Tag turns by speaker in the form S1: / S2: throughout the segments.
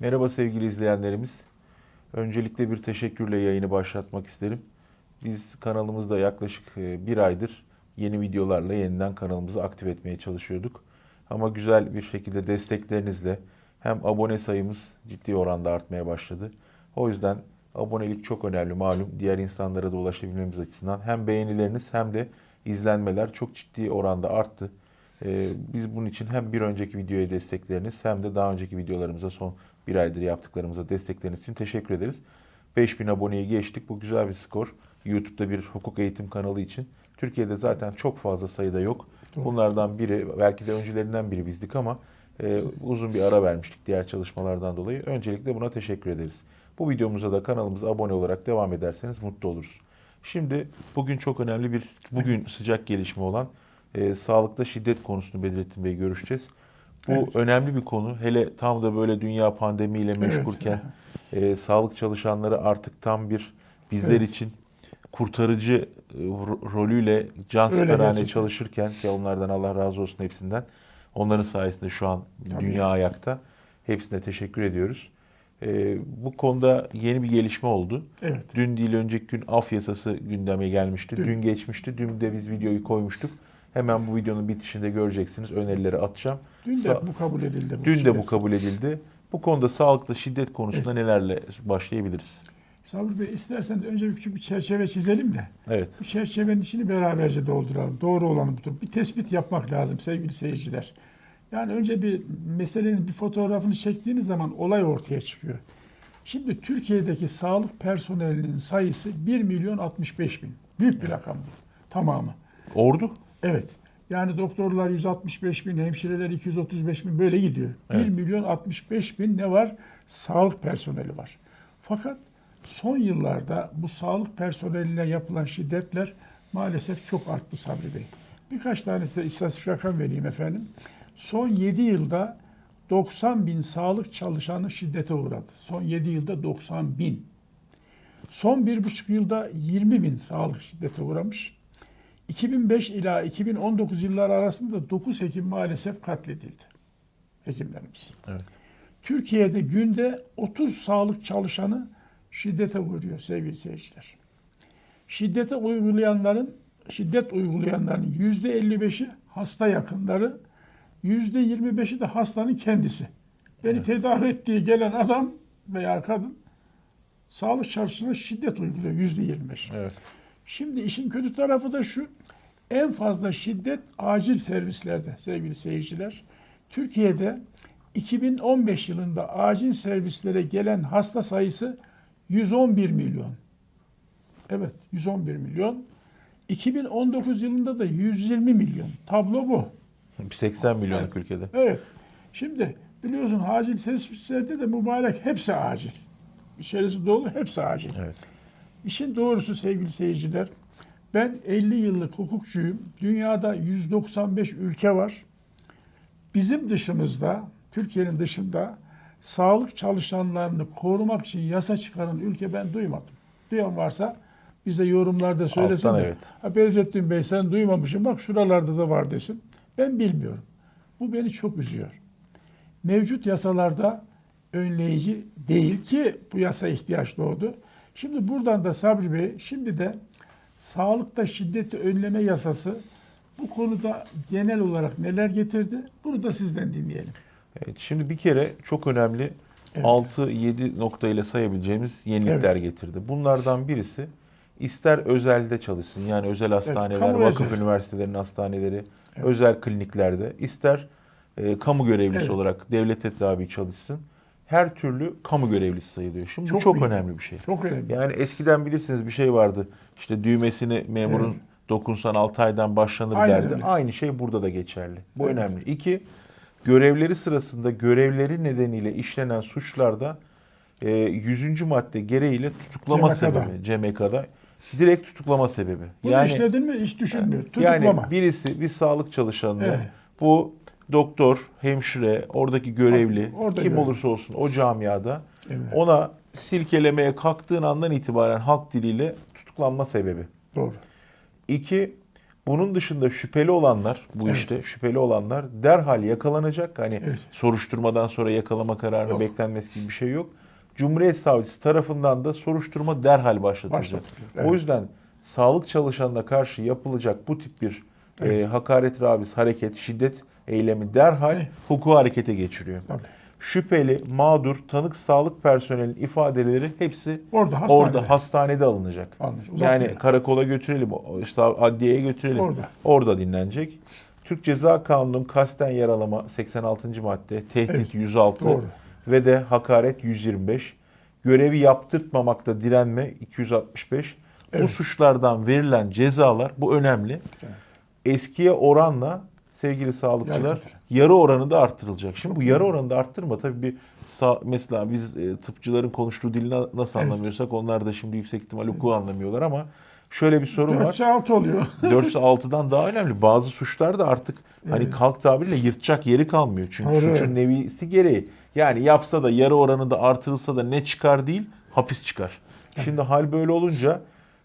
S1: Merhaba sevgili izleyenlerimiz. Öncelikle bir teşekkürle yayını başlatmak isterim. Biz kanalımızda yaklaşık e, bir aydır yeni videolarla yeniden kanalımızı aktif etmeye çalışıyorduk. Ama güzel bir şekilde desteklerinizle hem abone sayımız ciddi oranda artmaya başladı. O yüzden abonelik çok önemli malum. Diğer insanlara da ulaşabilmemiz açısından hem beğenileriniz hem de izlenmeler çok ciddi oranda arttı. Ee, Biz bunun için hem bir önceki videoya destekleriniz hem de daha önceki videolarımıza son bir aydır yaptıklarımıza destekleriniz için teşekkür ederiz. 5000 aboneyi geçtik. Bu güzel bir skor. YouTube'da bir hukuk eğitim kanalı için. Türkiye'de zaten çok fazla sayıda yok. Bunlardan biri, belki de öncülerinden biri bizdik ama e, uzun bir ara vermiştik diğer çalışmalardan dolayı. Öncelikle buna teşekkür ederiz. Bu videomuza da kanalımıza abone olarak devam ederseniz mutlu oluruz. Şimdi bugün çok önemli bir, bugün sıcak gelişme olan e, sağlıkta şiddet konusunu Bedrettin Bey görüşeceğiz. Bu
S2: Evet.
S1: önemli bir konu. Hele tam da böyle dünya pandemiyle meşgulken e, sağlık çalışanları artık tam bir bizler
S2: Evet.
S1: için kurtarıcı e, ro- rolüyle can
S2: gerçekten.
S1: çalışırken ki onlardan Allah razı olsun hepsinden. Onların sayesinde şu an
S2: Tabii.
S1: dünya ayakta. Hepsine teşekkür ediyoruz. E, bu konuda yeni bir gelişme oldu.
S2: Evet.
S1: Dün değil önceki gün af yasası gündeme gelmişti. Dün,
S2: Dün.
S1: geçmişti. Dün de biz videoyu koymuştuk. Hemen bu videonun bitişinde göreceksiniz. Önerileri atacağım.
S2: Dün de
S1: Sa-
S2: bu kabul edildi. Bu
S1: Dün de bu kabul edildi. Bu konuda sağlıkta şiddet konusunda nelerle başlayabiliriz?
S2: Sabri Bey isterseniz önce bir küçük bir çerçeve çizelim de
S1: Evet.
S2: bu çerçevenin içini beraberce dolduralım. Doğru olanı budur. Bir tespit yapmak lazım sevgili seyirciler. Yani önce bir meselenin bir fotoğrafını çektiğiniz zaman olay ortaya çıkıyor. Şimdi Türkiye'deki sağlık personelinin sayısı 1 milyon 65 bin. Büyük bir rakam bu. Tamamı.
S1: Ordu?
S2: Evet. Yani doktorlar 165 bin, hemşireler 235 bin böyle gidiyor. 1
S1: Evet.
S2: milyon 65 bin ne var? Sağlık personeli var. Fakat son yıllarda bu sağlık personeline yapılan şiddetler maalesef çok arttı Sabri Bey. Birkaç tane size istatistik rakam vereyim efendim. Son 7 yılda 90 bin sağlık çalışanı şiddete uğradı. Son 7 yılda 90 bin. Son 1,5 yılda 20 bin sağlık şiddete uğramış. 2005 ila 2019 yılları arasında 9 hekim maalesef katledildi. Hekimlerimiz.
S1: Evet.
S2: Türkiye'de günde 30 sağlık çalışanı şiddete uğruyor sevgili seyirciler. Şiddete uygulayanların, şiddet uygulayanların yüzde 55'i hasta yakınları, yüzde 25'i de hastanın kendisi. Beni
S1: Evet.
S2: tedavi ettiği gelen adam veya kadın sağlık çalışanına şiddet uyguluyor yüzde 25.
S1: Evet.
S2: Şimdi işin kötü tarafı da şu. En fazla şiddet acil servislerde sevgili seyirciler. Türkiye'de 2015 yılında acil servislere gelen hasta sayısı 111 milyon. Evet 111 milyon. 2019 yılında da 120 milyon. Tablo bu.
S1: 80 milyonluk
S2: Evet.
S1: ülkede.
S2: Evet. Şimdi biliyorsun acil servislerde de mübarek hepsi acil. İçerisi dolu hepsi acil.
S1: Evet.
S2: İşin doğrusu sevgili seyirciler, ben 50 yıllık hukukçuyum. Dünyada 195 ülke var. Bizim dışımızda, Türkiye'nin dışında sağlık çalışanlarını korumak için yasa çıkaran ülke ben duymadım. Duyan varsa bize yorumlarda söylesin
S1: Alttan
S2: de.
S1: evet.
S2: Ha, Bedrettin Bey sen duymamışsın bak şuralarda da var desin. Ben bilmiyorum. Bu beni çok üzüyor. Mevcut yasalarda önleyici değil ki bu yasa ihtiyaç doğdu. Şimdi buradan da Sabri Bey, şimdi de sağlıkta şiddeti önleme yasası bu konuda genel olarak neler getirdi? Bunu da sizden dinleyelim.
S1: Evet, şimdi bir kere çok önemli
S2: Evet.
S1: 6-7 noktayla sayabileceğimiz yenilikler getirdi. Bunlardan birisi ister özelde çalışsın yani özel hastaneler,
S2: kamu
S1: vakıf
S2: özel.
S1: üniversitelerinin hastaneleri,
S2: Evet.
S1: özel kliniklerde, ister e, kamu görevlisi
S2: Evet.
S1: olarak devlete tabi çalışsın. Her türlü kamu görevlisi sayılıyor. Şimdi bu
S2: Çok
S1: çok
S2: büyük.
S1: önemli bir şey.
S2: Çok önemli.
S1: Yani eskiden bilirsiniz bir şey vardı. İşte düğmesini memurun
S2: Evet.
S1: dokunsan 6 aydan başlanır
S2: Aynen
S1: derdi.
S2: öyle.
S1: Aynı şey burada da geçerli. Bu
S2: Evet.
S1: önemli. İki, görevleri sırasında görevleri nedeniyle işlenen suçlarda e, 100. madde gereğiyle tutuklama
S2: CMK'da.
S1: sebebi. CMK'da. Direkt tutuklama sebebi.
S2: Bunu işledin mi hiç düşünmüyor.
S1: yani
S2: Tutuklama.
S1: birisi bir sağlık çalışanı
S2: Evet.
S1: bu doktor, hemşire, oradaki görevli
S2: Orada
S1: kim
S2: görevli.
S1: olursa olsun o camiada
S2: Evet.
S1: ona silkelemeye kalktığın andan itibaren halk diliyle tutuklanma sebebi.
S2: Doğru.
S1: İki, Bunun dışında şüpheli olanlar, bu
S2: Evet.
S1: işte şüpheli olanlar derhal yakalanacak. Hani
S2: Evet.
S1: soruşturmadan sonra yakalama kararı
S2: Yok.
S1: beklenmesi gibi bir şey yok. Cumhuriyet Savcısı tarafından da soruşturma derhal başlatılacak.
S2: Evet.
S1: O yüzden sağlık çalışanına karşı yapılacak bu tip bir e,
S2: Evet.
S1: hakaret raviz hareket, şiddet eylemi derhal hukuku harekete geçiriyor.
S2: Tabii.
S1: Şüpheli, mağdur, tanık sağlık personelinin ifadeleri hepsi
S2: Orada hastanede.
S1: orada hastanede alınacak.
S2: Alınacak,
S1: Yani
S2: uzatmayalım.
S1: karakola götürelim, işte adliyeye götürelim.
S2: Orada.
S1: Orada dinlenecek. Türk Ceza Kanunu'nun kasten yaralama 86. madde, tehdit
S2: Evet,
S1: 106
S2: doğru.
S1: ve de hakaret 125. Görevi yaptırtmamakta direnme 265. Bu
S2: Evet.
S1: suçlardan verilen cezalar bu önemli.
S2: Evet.
S1: Eskiye oranla sevgili sağlıkçılar yarı oranı da arttırılacak. Şimdi bu yarı oranı da arttırma tabii bir sağ, mesela biz e, tıpçıların konuştuğu dili na- nasıl
S2: Evet.
S1: anlamıyorsak onlar da şimdi yüksek ihtimal hukuku anlamıyorlar ama şöyle bir sorun var.
S2: 4 6 oluyor.
S1: 4 6'dan daha önemli. Bazı suçlar da artık hani
S2: Evet.
S1: kalk tabiriyle yırtacak yeri kalmıyor. Çünkü
S2: Doğru.
S1: suçun nevisi gereği. Yani yapsa da yarı oranı da artırılsa da ne çıkar değil hapis çıkar. Şimdi hal böyle olunca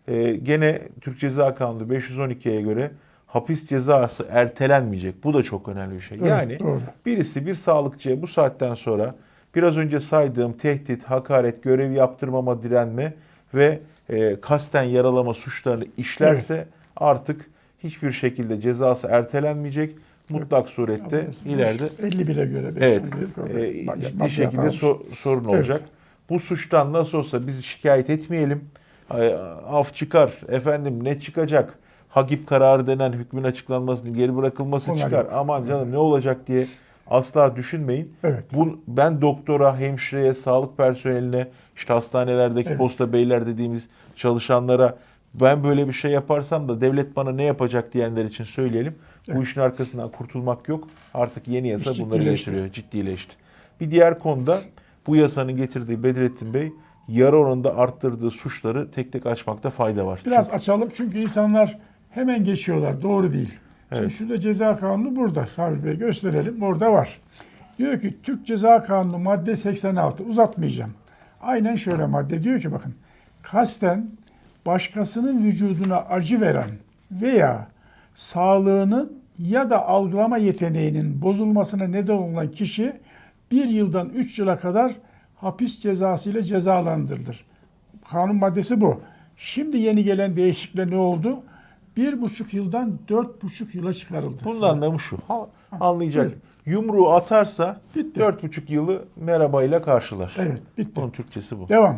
S1: e, gene Türk Ceza Kanunu 512'ye göre hapis cezası ertelenmeyecek. Bu da çok önemli bir şey.
S2: Evet,
S1: yani
S2: doğru.
S1: birisi bir sağlıkçıya bu saatten sonra biraz önce saydığım tehdit, hakaret, görev yaptırmama direnme ve e, kasten yaralama suçlarını işlerse artık hiçbir şekilde cezası ertelenmeyecek. Mutlak surette ileride
S2: 51'e göre.
S1: evet e, ciddi şekilde so- sorun
S2: Evet.
S1: olacak. Bu suçtan nasıl olsa biz şikayet etmeyelim. Af çıkar. Efendim ne çıkacak? Hagip kararı denen hükmün açıklanmasının geri bırakılması
S2: Onlar
S1: çıkar.
S2: yok.
S1: Aman canım ne olacak diye asla düşünmeyin.
S2: Evet.
S1: Bu, ben doktora, hemşireye, sağlık personeline, işte hastanelerdeki
S2: Evet.
S1: posta beyler dediğimiz çalışanlara ben böyle bir şey yaparsam da devlet bana ne yapacak diyenler için söyleyelim. Bu
S2: Evet.
S1: işin arkasından kurtulmak yok. Artık yeni yasa
S2: İş
S1: bunları getiriyor. Ciddileşti. Bir diğer konuda bu yasanın getirdiği Bedrettin Bey yarı oranında arttırdığı suçları tek tek açmakta fayda var.
S2: Biraz açalım çünkü insanlar hemen geçiyorlar. Doğru değil.
S1: Evet.
S2: Şimdi şurada ceza kanunu burada. Sabri Bey gösterelim. Orada var. Diyor ki Türk Ceza Kanunu madde 86. Uzatmayacağım. Aynen şöyle madde diyor ki bakın. Kasten başkasının vücuduna acı veren veya sağlığının ya da algılama yeteneğinin bozulmasına neden olan kişi bir yıldan üç yıla kadar hapis cezası ile cezalandırılır. Kanun maddesi bu. Şimdi yeni gelen değişiklikle ne oldu? Bir buçuk yıldan dört buçuk yıla çıkarıldı.
S1: Bunun anlamı şu. Ha, anlayacak.
S2: buyurun.
S1: Yumruğu atarsa
S2: Bitti.
S1: dört buçuk yılı merhabayla karşılar.
S2: Evet, bitti.
S1: Bunun Türkçesi bu.
S2: Devam.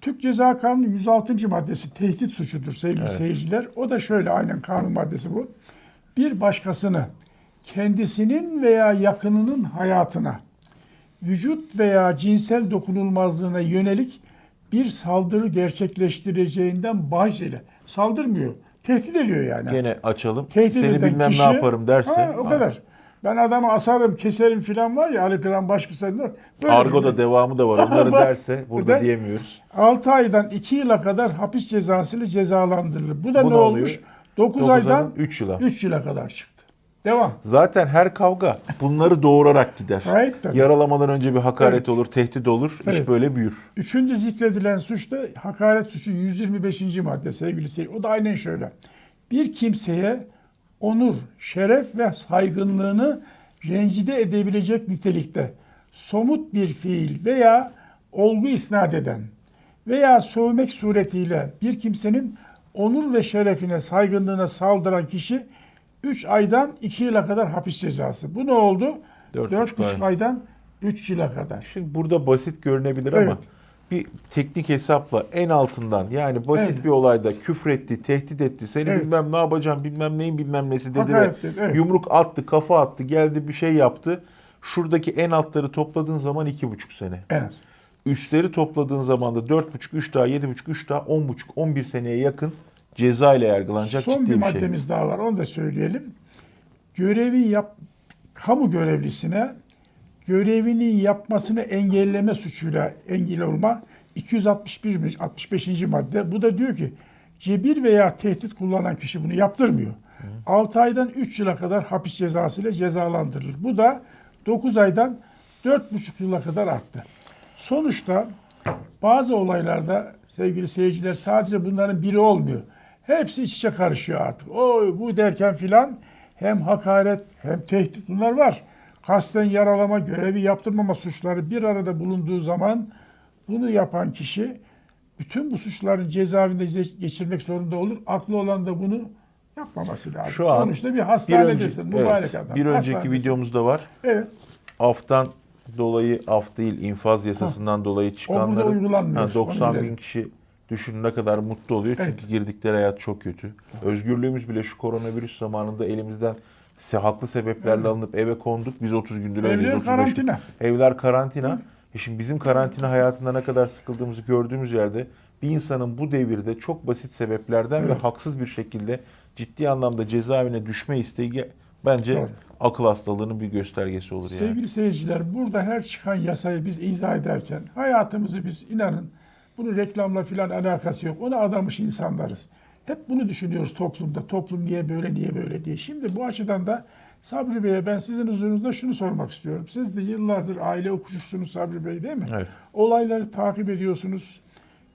S2: Türk Ceza Kanunu 106. maddesi tehdit suçudur sevgili
S1: Evet.
S2: seyirciler. O da şöyle aynen kanun maddesi bu. Bir başkasını kendisinin veya yakınının hayatına, vücut veya cinsel dokunulmazlığına yönelik bir saldırı gerçekleştireceğinden bahis ile saldırmıyor. Tehdit ediyor yani.
S1: Gene açalım.
S2: Tehdit
S1: Seni bilmem
S2: kişi-
S1: ne yaparım derse.
S2: Ha, o kadar. Ben adamı asarım, keserim filan var ya Ali başkası. Böyle
S1: Argo'da devamı da var. Onları derse burada
S2: Da-
S1: diyemiyoruz.
S2: 6 aydan 2 yıla kadar hapis cezası ile cezalandırılır. Bu da
S1: Bu
S2: ne
S1: ne
S2: olmuş?
S1: oluyor?
S2: 9
S1: Dokuz
S2: aydan
S1: aydan üç yıla.
S2: 3 yıla kadar çıktı. Devam.
S1: Zaten her kavga bunları doğurarak gider.
S2: Tabii.
S1: Yaralamadan önce bir hakaret
S2: Evet.
S1: olur, tehdit olur.
S2: Evet.
S1: İş böyle büyür.
S2: Üçüncü zikredilen suç da hakaret suçu 125. madde sevgili seyirciler. O da aynen şöyle. Bir kimseye onur, şeref ve saygınlığını rencide edebilecek nitelikte somut bir fiil veya olgu isnat eden veya sövmek suretiyle bir kimsenin onur ve şerefine, saygınlığına saldıran kişi 3 aydan 2 yıla kadar hapis cezası. Bu ne oldu?
S1: Dört
S2: 4,5
S1: buçuk ay.
S2: aydan 3 yıla kadar.
S1: Şimdi burada basit görünebilir ama
S2: Evet.
S1: bir teknik hesapla en altından yani basit
S2: Evet.
S1: bir olayda küfretti, tehdit etti, seni
S2: Evet.
S1: bilmem ne yapacağım, bilmem neyin bilmem nesi dedi
S2: Hakaret
S1: ve
S2: dedi, evet.
S1: yumruk attı, kafa attı, geldi bir şey yaptı. Şuradaki en altları topladığın zaman iki buçuk sene.
S2: En az.
S1: Üstleri topladığın zaman da dört buçuk, üç daha, yedi buçuk, üç daha, on buçuk, on bir seneye yakın ceza ile yargılanacak
S2: Son
S1: ciddi
S2: bir
S1: bir şey.
S2: maddemiz daha var. Onu da söyleyelim. Görevi yap kamu görevlisine görevini yapmasını engelleme suçuyla engel olma 261 mi- 65. madde. Bu da diyor ki cebir veya tehdit kullanan kişi bunu yaptırmıyor. 6 aydan 3 yıla kadar hapis cezası ile cezalandırılır. Bu da 9 aydan 4,5 yıla kadar arttı. Sonuçta bazı olaylarda sevgili seyirciler sadece bunların biri olmuyor. Hepsi iç içe karışıyor artık. O bu derken filan hem hakaret hem tehdit bunlar var. Kasten yaralama, görevi yaptırmama suçları bir arada bulunduğu zaman bunu yapan kişi bütün bu suçların cezaevinde ge- geçirmek zorunda olur. Aklı olan da bunu yapmaması lazım.
S1: Şu an
S2: Sonuçta bir
S1: Bir, önce,
S2: hastanedesin, mübarek
S1: evet,
S2: adam.
S1: bir önceki
S2: Hastanedesin.
S1: videomuzda var.
S2: Evet.
S1: Aftan dolayı af değil infaz yasasından dolayı
S2: burada
S1: çıkanların
S2: uygulanmıyor,
S1: ha, 90
S2: onu
S1: bin kişi düşün ne kadar mutlu oluyor. Çünkü
S2: Evet.
S1: girdikleri hayat çok kötü. Özgürlüğümüz bile şu koronavirüs zamanında elimizden se- haklı sebeplerle alınıp eve konduk. Biz 30 gündür öyleyiz.
S2: Evler
S1: 35 gün.
S2: karantina.
S1: Evler karantina. E şimdi bizim karantina hayatında ne kadar sıkıldığımızı gördüğümüz yerde bir insanın bu devirde çok basit sebeplerden ve
S2: Evet.
S1: haksız bir şekilde ciddi anlamda cezaevine düşme isteği bence
S2: Doğru.
S1: akıl hastalığının bir göstergesi olur yani.
S2: Sevgili seyirciler, burada her çıkan yasayı biz izah ederken hayatımızı biz inanın bunun reklamla filan alakası yok. Ona adamış insanlarız. Hep bunu düşünüyoruz toplumda. Toplum niye böyle, niye böyle diye. Şimdi bu açıdan da Sabri Bey'e ben sizin huzurunuzda şunu sormak istiyorum. Siz de yıllardır aile okuşusunuz Sabri Bey değil mi?
S1: Evet.
S2: Olayları takip ediyorsunuz.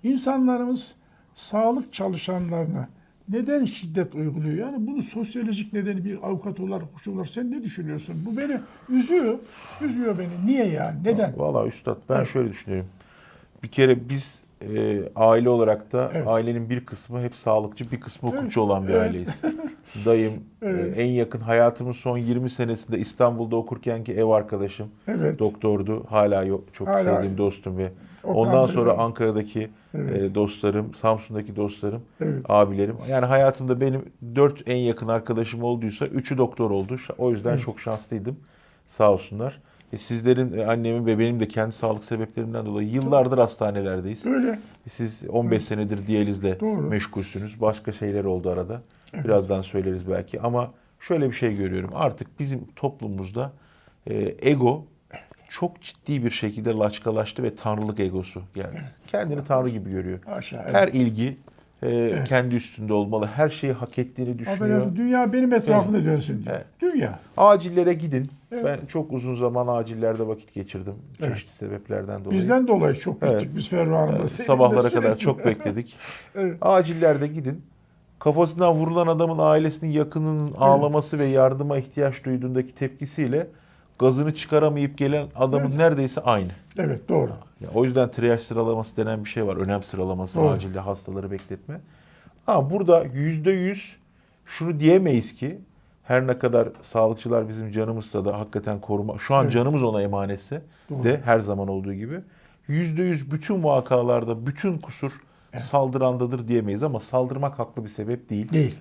S2: İnsanlarımız sağlık çalışanlarına neden şiddet uyguluyor? Yani bunu sosyolojik nedeni bir avukat olarak, hukukçu olarak sen ne düşünüyorsun? Bu beni üzüyor. Üzüyor beni. Niye yani? Neden?
S1: Valla üstad ben
S2: Evet.
S1: şöyle düşünüyorum. Bir kere biz e, aile olarak da
S2: Evet.
S1: ailenin bir kısmı hep sağlıkçı bir kısmı
S2: Evet.
S1: hukukçu olan bir
S2: Evet.
S1: aileyiz. Dayım
S2: Evet.
S1: e, en yakın hayatımın son 20 senesinde İstanbul'da okurkenki ev arkadaşım
S2: Evet.
S1: doktordu. Hala yok çok
S2: Hala.
S1: sevdiğim dostum ve
S2: Okan
S1: ondan sonra. Ankara'daki
S2: Evet.
S1: e, dostlarım, Samsun'daki dostlarım,
S2: Evet.
S1: abilerim. Yani hayatımda benim dört en yakın arkadaşım olduysa üçü doktor oldu. O yüzden
S2: Evet.
S1: çok şanslıydım. Sağ olsunlar. E, sizlerin, e, annemin ve benim de kendi sağlık sebeplerimden dolayı yıllardır hastanelerdeyiz.
S2: Öyle.
S1: Siz 15 senedir diyalizle
S2: Doğru.
S1: meşgulsünüz. Başka şeyler oldu arada. Birazdan söyleriz belki ama şöyle bir şey görüyorum. Artık bizim toplumumuzda e, ego çok ciddi bir şekilde laçkalaştı ve tanrılık egosu geldi. Kendini tanrı gibi görüyor.
S2: Aşağı.
S1: Her ilgi e, kendi üstünde olmalı. Her şeyi hak ettiğini düşünüyor.
S2: Dünya benim etrafımda dönsün diyor.
S1: Evet.
S2: Dünya.
S1: Acillere gidin.
S2: Evet.
S1: Ben çok uzun zaman acillerde vakit geçirdim.
S2: Evet.
S1: Çeşitli sebeplerden dolayı.
S2: Bizden dolayı çok
S1: Evet.
S2: gittik biz Ferru Hanım'la.
S1: Evet, sabahlara kadar çok bekledik.
S2: Evet.
S1: Acillerde gidin. Kafasından vurulan adamın ailesinin yakınının ağlaması ve yardıma ihtiyaç duyduğundaki tepkisiyle gazını çıkaramayıp gelen adamın
S2: Evet.
S1: neredeyse aynı.
S2: Evet doğru.
S1: Ya o yüzden triyaj sıralaması denen bir şey var. Önem sıralaması
S2: Doğru.
S1: acilde hastaları bekletme. Ha burada yüzde yüz şunu diyemeyiz ki her ne kadar sağlıkçılar bizim canımızsa da hakikaten koruma. Şu an
S2: Evet.
S1: canımız ona emanetse
S2: Doğru.
S1: de her zaman olduğu gibi yüzde yüz bütün vakalarda bütün kusur saldırandadır diyemeyiz ama saldırmak haklı bir sebep değil.
S2: Değil.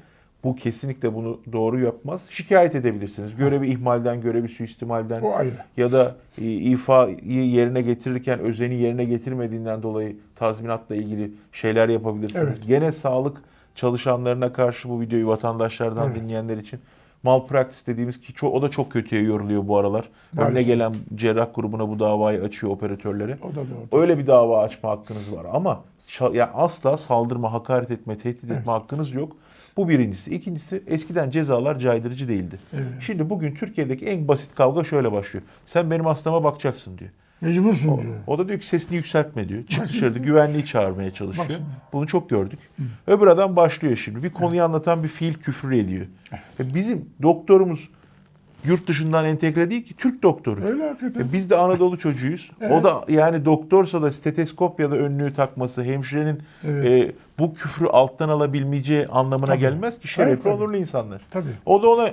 S1: Bu kesinlikle bunu doğru yapmaz. Şikayet edebilirsiniz. Görevi ihmalden, görevi suistimalden
S2: O ayrı.
S1: ya da ifayı yerine getirirken özeni yerine getirmediğinden dolayı tazminatla ilgili şeyler yapabilirsiniz.
S2: Evet.
S1: Gene sağlık çalışanlarına karşı bu videoyu vatandaşlardan
S2: Evet.
S1: dinleyenler için malpractice dediğimiz ki çok, o da çok kötüye yoruluyor bu aralar. Önüne
S2: Maalesef.
S1: gelen cerrah grubuna bu davayı açıyor operatörlere.
S2: O da doğru.
S1: Öyle bir dava açma hakkınız var ama ya asla saldırma, hakaret etme, tehdit etme hakkınız yok. Bu birincisi. İkincisi eskiden cezalar caydırıcı değildi.
S2: Evet.
S1: Şimdi bugün Türkiye'deki en basit kavga şöyle başlıyor. Sen benim hastama bakacaksın diyor.
S2: Mecbursun
S1: O,
S2: diyor.
S1: o da diyor ki sesini yükseltme diyor. Çık dışarıda güvenliği çağırmaya çalışıyor.
S2: Bak.
S1: Bunu çok gördük. Öbür adam başlıyor şimdi. Bir konuyu anlatan bir fiil küfür ediyor. E bizim doktorumuz yurt dışından entegre değil ki Türk doktoru.
S2: Öyle hakikaten.
S1: E biz de Anadolu çocuğuyuz. O
S2: Evet.
S1: da yani doktorsa da steteskop ya da önlüğü takması, hemşirenin
S2: Evet.
S1: e, bu küfrü alttan alabilmeyeceği anlamına
S2: Tabii.
S1: gelmez ki. Şerefli,
S2: Evet,
S1: onurlu insanlar.
S2: Tabii.
S1: O da ona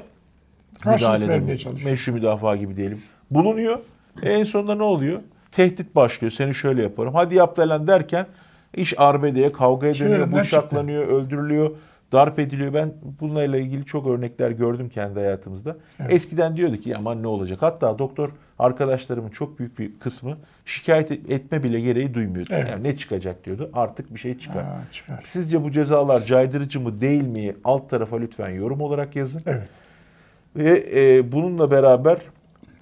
S1: bulunuyor.
S2: çalışıyor.
S1: Meşru müdafaa gibi diyelim. Bulunuyor. E, en sonunda ne oluyor? Tehdit başlıyor. Seni şöyle yaparım. Hadi yap falan derken iş arbedeye, kavgaya dönüyor,
S2: Çığırından
S1: bıçaklanıyor, öldürülüyor, darp ediliyor. Ben bunlarla ilgili çok örnekler gördüm kendi hayatımızda.
S2: Evet.
S1: Eskiden diyordu ki aman ne olacak? Hatta doktor arkadaşlarımın çok büyük bir kısmı şikayet etme bile gereği duymuyordu.
S2: Evet.
S1: Yani ne çıkacak diyordu. Artık bir şey çıkar.
S2: Ha, çıkar.
S1: Sizce bu cezalar caydırıcı mı değil mi? Alt tarafa lütfen yorum olarak yazın.
S2: Evet.
S1: Ve e, bununla beraber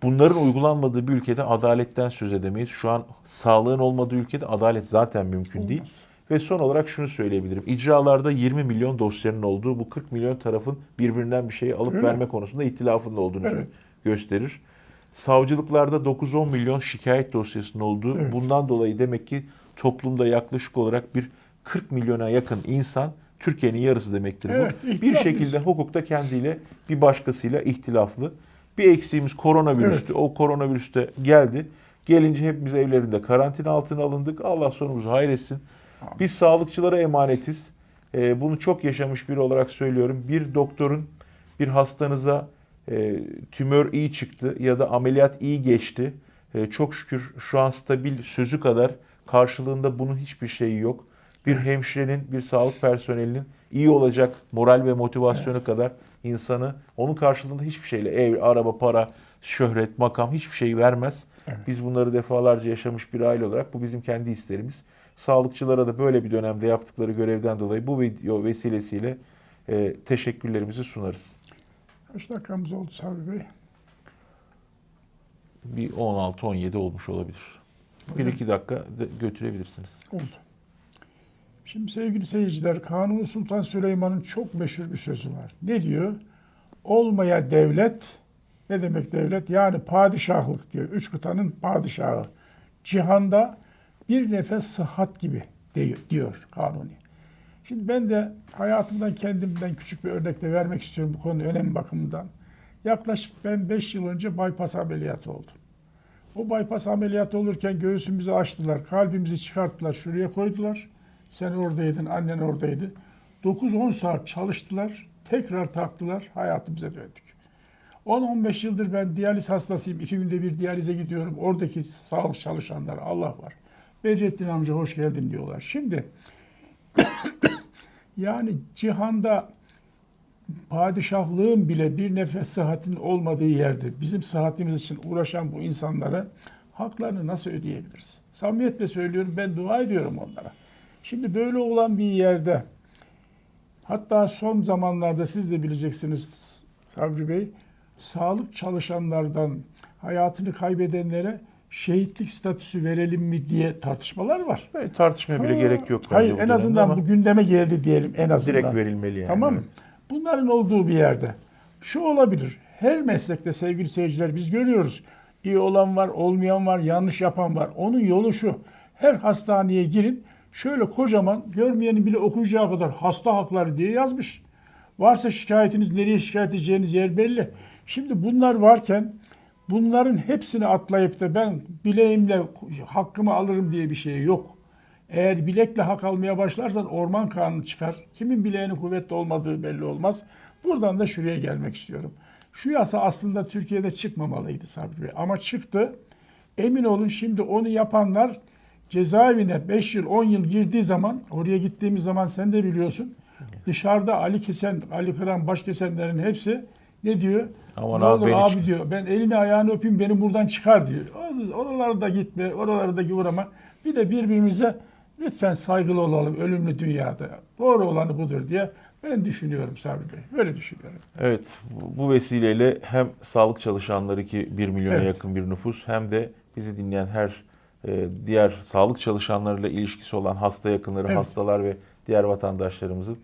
S1: bunların uygulanmadığı bir ülkede adaletten söz edemeyiz. Şu an sağlığın olmadığı ülkede adalet zaten mümkün değil. Ve son olarak şunu söyleyebilirim. İcralarda 20 milyon dosyanın olduğu bu 40 milyon tarafın birbirinden bir şeyi alıp
S2: Öyle.
S1: verme konusunda ihtilafının olduğunu
S2: Evet.
S1: gösterir. Savcılıklarda 9-10 milyon şikayet dosyasının olduğu
S2: Evet.
S1: bundan dolayı demek ki toplumda yaklaşık olarak bir 40 milyona yakın insan Türkiye'nin yarısı demektir bu.
S2: Evet,
S1: bir
S2: ihtilaflıyız.
S1: şekilde hukukta kendiyle bir başkasıyla ihtilaflı. Bir eksiğimiz koronavirüstü. O koronavirüs de geldi. Gelince hepimiz evlerinde karantina altına alındık. Allah sonumuzu hayretsin. Biz sağlıkçılara emanetiz. Ee, bunu çok yaşamış biri olarak söylüyorum. Bir doktorun bir hastanıza e, tümör iyi çıktı ya da ameliyat iyi geçti. E, çok şükür şu an stabil sözü kadar karşılığında bunun hiçbir şeyi yok. Bir hemşirenin, bir sağlık personelinin iyi olacak moral ve motivasyonu kadar insanı onun karşılığında hiçbir şeyle ev, araba, para, şöhret, makam hiçbir şey vermez.
S2: Evet.
S1: Biz bunları defalarca yaşamış bir aile olarak bu bizim kendi isterimiz. Sağlıkçılara da böyle bir dönemde yaptıkları görevden dolayı bu video vesilesiyle e, teşekkürlerimizi sunarız.
S2: Kaç dakikamız oldu Sabri Bey?
S1: Bir 16-17 olmuş olabilir.
S2: Mi?
S1: 1-2 dakika götürebilirsiniz.
S2: Oldu. Şimdi sevgili seyirciler, Kanuni Sultan Süleyman'ın çok meşhur bir sözü var. Ne diyor? Olmaya devlet, ne demek devlet? Yani padişahlık diyor. Üç kıtanın padişahı. Cihanda bir nefes sıhhat gibi diyor, Kanuni. Şimdi ben de hayatımdan kendimden küçük bir örnek de vermek istiyorum bu konunun önem bakımından. Yaklaşık ben 5 yıl önce bypass ameliyatı oldum. O bypass ameliyatı olurken göğsümüzü açtılar, kalbimizi çıkarttılar, şuraya koydular. Sen oradaydın, annen oradaydı. 9-10 saat çalıştılar, tekrar taktılar, hayatımıza döndük. 10-15 yıldır ben diyaliz hastasıyım. İki günde bir diyalize gidiyorum. Oradaki sağlık çalışanlar, Allah var. Bedrettin amca hoş geldin diyorlar. Şimdi yani cihanda padişahlığın bile bir nefes sıhhatin olmadığı yerde bizim sıhhatimiz için uğraşan bu insanlara haklarını nasıl ödeyebiliriz? Samimiyetle söylüyorum ben dua ediyorum onlara. Şimdi böyle olan bir yerde hatta son zamanlarda siz de bileceksiniz Sabri Bey sağlık çalışanlardan hayatını kaybedenlere şehitlik statüsü verelim mi diye tartışmalar var.
S1: Böyle tartışmaya bile
S2: Ha,
S1: gerek yok.
S2: Hayır en azından bu gündeme geldi diyelim en azından.
S1: direkt verilmeli yani.
S2: Tamam mı?
S1: Evet.
S2: Bunların olduğu bir yerde şu olabilir. Her meslekte sevgili seyirciler biz görüyoruz. İyi olan var, olmayan var, yanlış yapan var. Onun yolu şu. Her hastaneye girin. Şöyle kocaman görmeyenin bile okuyacağı kadar hasta hakları diye yazmış. Varsa şikayetiniz nereye şikayet edeceğiniz yer belli. Şimdi bunlar varken bunların hepsini atlayıp da ben bileğimle hakkımı alırım diye bir şey yok. Eğer bilekle hak almaya başlarsan orman kanunu çıkar. Kimin bileğinin kuvvetli olmadığı belli olmaz. Buradan da şuraya gelmek istiyorum. Şu yasa aslında Türkiye'de çıkmamalıydı Sabri Bey. Ama çıktı. Emin olun şimdi onu yapanlar cezaevine 5 yıl 10 yıl girdiği zaman oraya gittiğimiz zaman sen de biliyorsun. Dışarıda Ali Kesen, Ali Kıran, baş kesenlerin hepsi ne diyor?
S1: Aman
S2: ne
S1: abi
S2: olur abi
S1: çık-
S2: diyor. Ben elini ayağını öpeyim beni buradan çıkar diyor. Oralarda gitme, oralarda uğrama. Bir de birbirimize lütfen saygılı olalım ölümlü dünyada. Doğru olanı budur diye ben düşünüyorum Sabri Bey. Böyle düşünüyorum.
S1: Evet, bu- bu vesileyle hem sağlık çalışanları ki 1 milyona
S2: Evet.
S1: yakın bir nüfus hem de bizi dinleyen her e, diğer sağlık çalışanlarıyla ilişkisi olan hasta yakınları,
S2: Evet.
S1: hastalar ve diğer vatandaşlarımızın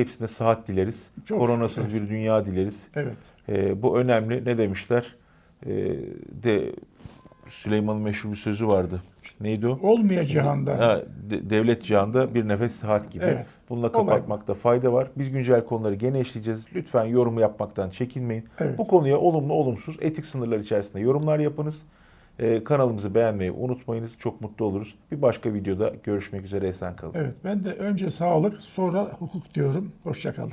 S1: hepsine sıhhat dileriz.
S2: Çok
S1: Koronasız
S2: şükür.
S1: bir dünya dileriz.
S2: Evet.
S1: E, bu önemli. Ne demişler? E, de Süleyman'ın meşhur bir sözü vardı. Neydi o?
S2: Olmaya cihanda.
S1: Ha, de- devlet cihanda bir nefes sıhhat gibi.
S2: Evet.
S1: Bununla
S2: Olay.
S1: kapatmakta fayda var. Biz güncel konuları gene işleyeceğiz. Lütfen yorum yapmaktan çekinmeyin.
S2: Evet.
S1: Bu konuya olumlu olumsuz etik sınırlar içerisinde yorumlar yapınız. Ee, kanalımızı beğenmeyi unutmayınız. Çok mutlu oluruz. Bir başka videoda görüşmek üzere. Esen kalın.
S2: Evet. Ben de önce sağlık sonra hukuk diyorum. Hoşçakalın.